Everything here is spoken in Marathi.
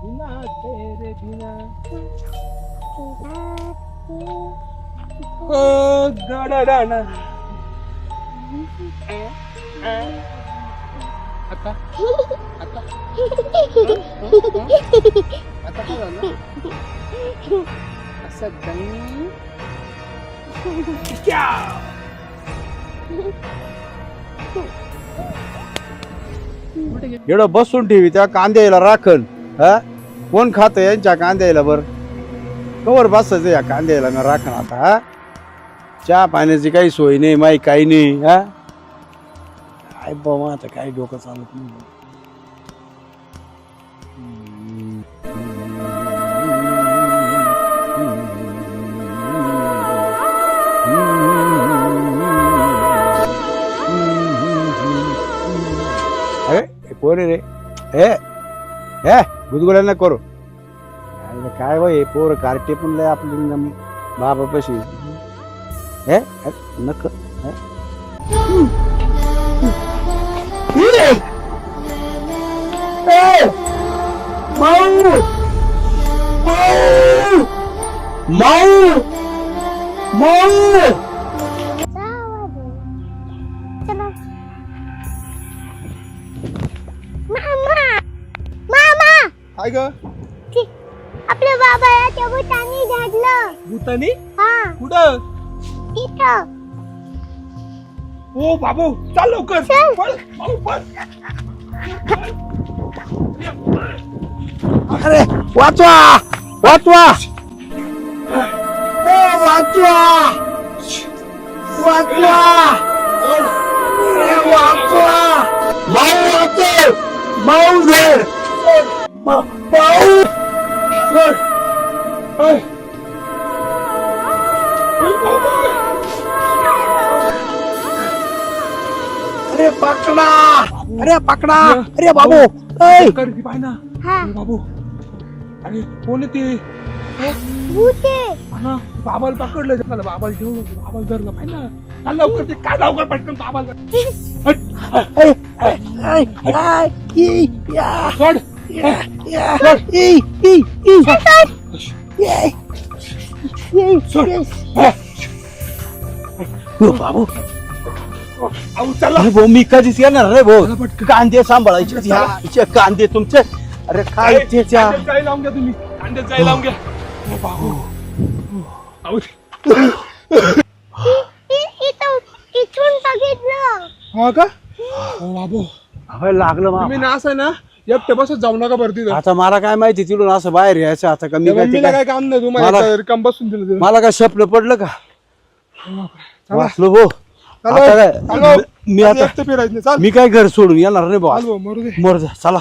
बिना तेरे बिना। ओ गडडण. आता? आता? आता काय झालं? असं दंग एवढं बसून ठेवी त्या कांद्याला राखण हा? कोण खातं यांच्या कांद्याला बर कवर बसायचं या कांद्याला मी राखण आता हा चहा पाण्याची काही सोय नाही माही काही नाही हा काय बाबा आता काय डोकं चालत नाही अरे हे कोण रे ए ए गुदगुड्यांना करू. अरे काय वय पोर कार्टे पण लय आपली बाबापाशी. हे? नक माऊ! माऊ! माऊ! काय ग. आपल्या बाबाला त्या भूतानी झाडलं. भूतानी? हा. कुठं? तिथं ओ बाबू चाल लवकर. चल. पळ, बाबू, पळ. अरे वाचवा वाचवा. ए, वाचवा. वाचवा. अरे पकडा अरे पकडा अरे बाबू ऐ पाय ना हा बाबू अरे कोण आहे ते भूते हा, बाबाला पकडलं मला बाबाला होतं. बाबाला धरलं पाहिजे ना चाल लवकर ते काय लवकर पटकन बाबाला. हट. ऐ, ऐ, ऐ, ऐ, ई, या, सोड हा. ओ, बाबू चला अरे भाऊ मी कधीच येणार रे भाऊ. कांदे सांभाळायचे हिचे कांदे तुमचे अरे काय त्याच्या जाई लावून घ्या तुम्ही कांद्यात जाई लावून घ्या ओ बाबू आऊ इ- इथं इथून बघितलं हा का ओ बाबू लागलं मा तुम्ही ना असं ना एकटे बसत जाऊ नका बरं तिथं. आता मला काय माहिती तिकडून असं बाहेर यायचं आता का मी त्या काय ते मम्मीला काय- काय काम नाही तुम्हाला मला- इथं रिकाम बसून दिलं. मला काय स्वप्न पडलं का. वाचलो भाऊ. काय? चला. मी आता एकटं फिरायचं नाही. चाल. मी काय घर सोडून येणार नाही भाऊ चाल भाऊ, मरू दे. मर चला.